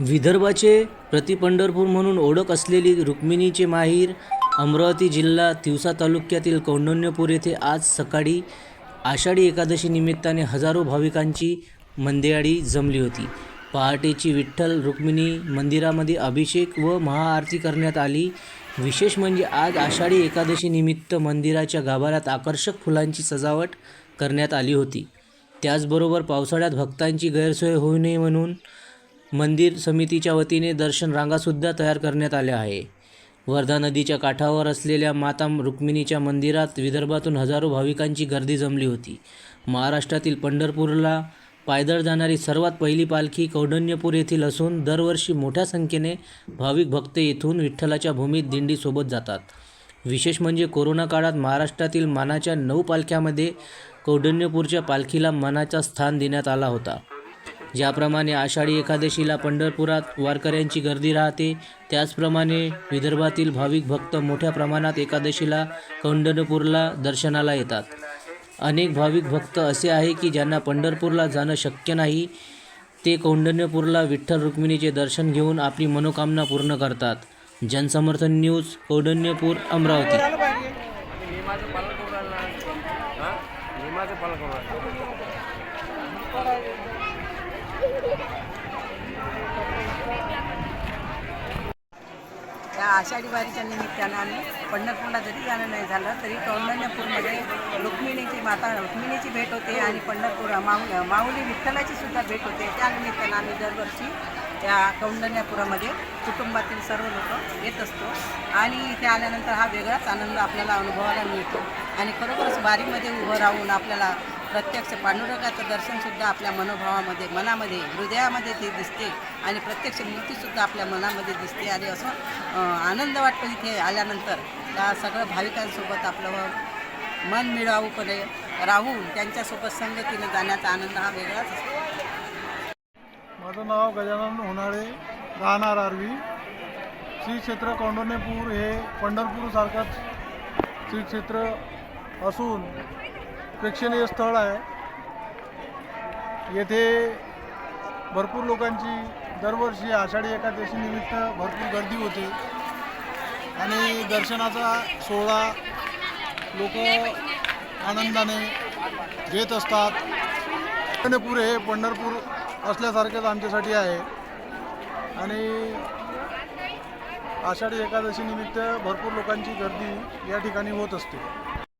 विदर्भाचे प्रतिपंढरपूर म्हणून ओळख असलेली रुक्मिणीचे माहीर अमरावती जिल्हा तिवसा तालुक्यातील कौंडण्यपूर येथे आज सकाळी आषाढी एकादशी निमित्ताने हजारो भाविकांची मंदियाळी जमली होती. पहाटेची विठ्ठल रुक्मिणी मंदिरामध्ये अभिषेक व महाआरती करण्यात आली. विशेष म्हणजे आज आषाढी एकादशी निमित्त मंदिराच्या गाभाऱ्यात आकर्षक फुलांची सजावट करण्यात आली होती. त्याचबरोबर पावसाळ्यात भक्तांची गैरसोय होऊ नये म्हणून मंदिर समितीच्या वतीने दर्शन रांगासुद्धा तयार करण्यात आल्या आहे. वर्धा नदीच्या काठावर असलेल्या माता रुक्मिणीच्या मंदिरात विदर्भातून हजारो भाविकांची गर्दी जमली होती. महाराष्ट्रातील पंढरपूरला पायदळ जाणारी सर्वात पहिली पालखी कौडण्यपूर येथील असून दरवर्षी मोठ्या संख्येने भाविक भक्त येथून विठ्ठलाच्या भूमीत दिंडीसोबत जातात. विशेष म्हणजे कोरोना काळात महाराष्ट्रातील मानाच्या नऊ पालख्यामध्ये कौडण्यपूरच्या पालखीला मानाचा स्थान देण्यात आला होता. ज्याप्रमाणे आषाढी एकादशीला पंढरपुरात वारकऱ्यांची गर्दी राहते त्याचप्रमाणे विदर्भातील भाविक भक्त मोठ्या प्रमाणात एकादशीला कौंडण्यपूरला दर्शनाला येतात. अनेक भाविक भक्त असे आहे की ज्यांना पंढरपूरला जाणं शक्य नाही ते कौंडण्यपूरला विठ्ठल रुक्मिणीचे दर्शन घेऊन आपली मनोकामना पूर्ण करतात. जनसमर्थन न्यूज कौंडण्यपूर अमरावती. हे? पालन राहिला हा हे माझं पालन करून राहिला या आषाढी वारीच्या निमित्तानं आम्ही पंढरपूरला जरी जाणं नाही झालं तरी कौंडण्यपूरमध्ये रुक्मिणीची माता रुक्मिणीची भेट होते आणि पंढरपूर माऊ माऊली विठ्ठलाची सुद्धा भेट होते. त्या निमित्तानं आम्ही दरवर्षी त्या कौंडण्यापुरामध्ये कुटुंबातील सर्व लोक येत असतो आणि इथे आल्यानंतर हा वेगळाच आनंद आपल्याला अनुभवायला मिळतो. आणि खरोखरच बारीमध्ये उभं राहून आपल्याला प्रत्यक्ष पांडुरंगाचं दर्शनसुद्धा आपल्या मनोभावामध्ये मनामध्ये हृदयामध्ये ते दिसते आणि प्रत्यक्ष मूर्तीसुद्धा आपल्या मनामध्ये दिसते आणि असं आनंद वाटतो इथे आल्यानंतर. त्या सगळं भाविकांसोबत आपलं मन मिळावूपणे राहून त्यांच्यासोबत संगतीने जाण्याचा आनंद हा वेगळाच असतो. माझं नाव गजानन होणारे राहणार आरवी. श्री क्षेत्र कौंडण्यपूर हे पंढरपूरसारखंच श्री क्षेत्र असून प्रेक्षणीय स्थळ आहे. येथे भरपूर लोकांची दरवर्षी आषाढी एकादशीनिमित्त भरपूर गर्दी होते. आणि दर्शनाचा सोहळा लोक आनंदाने घेत असतात. कौंडण्यपूर हे पंढरपूर असल्यासारखेच आमच्यासाठी आहे. आणि आषाढी एकादशीनिमित्त भरपूर लोकांची गर्दी या ठिकाणी होत असते.